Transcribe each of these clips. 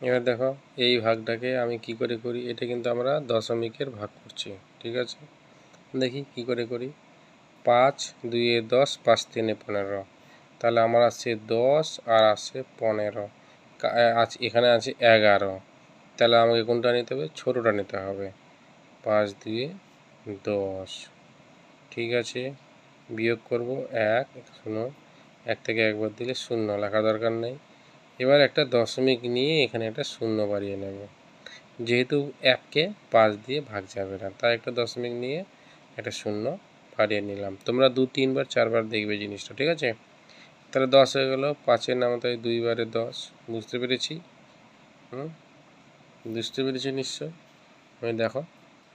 এবার দেখো, এই ভাগটাকে আমি কি করে করি? এটা কিন্তু আমরা দশমিকের ভাগ করছি, ঠিক আছে? দেখি কি করে করি? পাঁচ, দুইয়ে দশ, পাঁচ তিনে পনেরো। তাহলে আমার আছে দশ আর আছে পনেরো। আছে এখানে আছে এগারো। তাহলে আমাকে কোনটা নিতে হবে? ছোটোটা নিতে হবে। পাঁচ দুয়ে দশ। ঠিক আছে? বিয়োগ করব এক শূন্য। এক থেকে একবার দিলে শূন্য, লেখা দরকার নেই। এবার একটা দশমিক নিয়ে এখানে একটা শূন্য বাড়িয়ে নেব। যেহেতু এককে পাঁচ দিয়ে ভাগ যাবে না, তাই একটা দশমিক নিয়ে একটা শূন্য বাড়িয়ে নিলাম। তোমরা দু তিনবার চারবার দেখবে জিনিসটা, ঠিক আছে? তাহলে দশ হয়ে গেলো, পাঁচের নাম তাই দুইবারে দশ। বুঝতে পেরেছি? হুম? বুঝতে পেরেছি নিশ্চয়? আমি দেখো,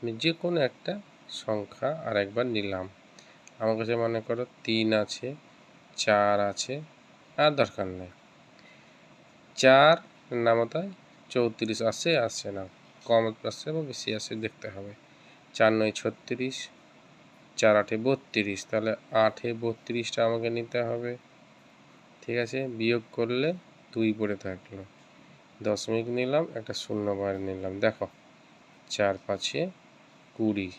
আমি যে কোনো একটা সংখ্যা আর একবার নিলাম। আমার কাছে মনে করো তিন আছে, চার আছে, আর দরকার নেই। চার নামতায় চৌত্রিশ আসে আসে না। কম আসছে বা বেশি আসে দেখতে হবে। চার নয় ছত্রিশ, চার আটে বত্রিশ। তাহলে আটে বত্রিশটা আমাকে নিতে হবে। ঠিক আছে? বিয়োগ করলে দুই পড়ে থাকল। দশমিক নিলাম, একটা শূন্য বার নিলাম। দেখো, চার পাঁচে কুড়ি।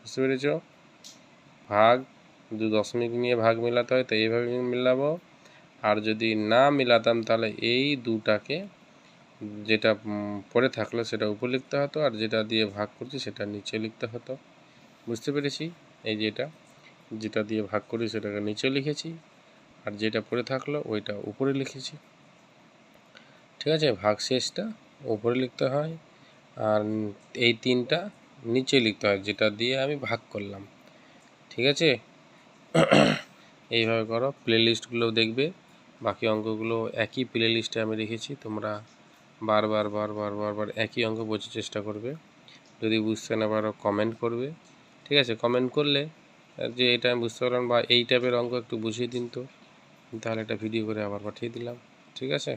বুঝতে পেরেছ? ভাগ, দু দশমিক নিয়ে ভাগ মেলাতে হয়, তো এইভাবে মিলাবো। আর যদি না মিলাতাম, তাহলে এই দুটাকে যেটা পড়ে থাকল সেটা উপর লিখতে হতো আর যেটা দিয়ে ভাগ করছি সেটা নিচে লিখতে হতো। বুঝতে পেরেছি? এই যেটা যেটা দিয়ে ভাগ করি সেটাকে নিচে লিখেছি আর যেটা পড়ে থাকল ওইটা উপরে লিখেছি। ঠিক আছে? ভাগ শেষটা উপরে লিখতে হয় আর এই তিনটা নিচে লিখতে হয়, যেটা দিয়ে আমি ভাগ করলাম। ঠিক আছে? এইভাবে করো প্লেলিস্টগুলো দেখবে। বাকি অঙ্কগুলো একই প্লে লিস্টে আমি রেখেছি, তোমরা বারবার বারবার বারবার একই অঙ্ক বোঝার চেষ্টা করবে। যদি বুঝতে না পারো কমেন্ট করবে। ঠিক আছে কমেন্ট করলে যে এটা আমি বুঝতে পারলাম বা এই টাইপের অঙ্ক একটু বুঝিয়ে দিন তো। তাহলে একটা ভিডিও করে আবার পাঠিয়ে দিলাম। ঠিক আছে?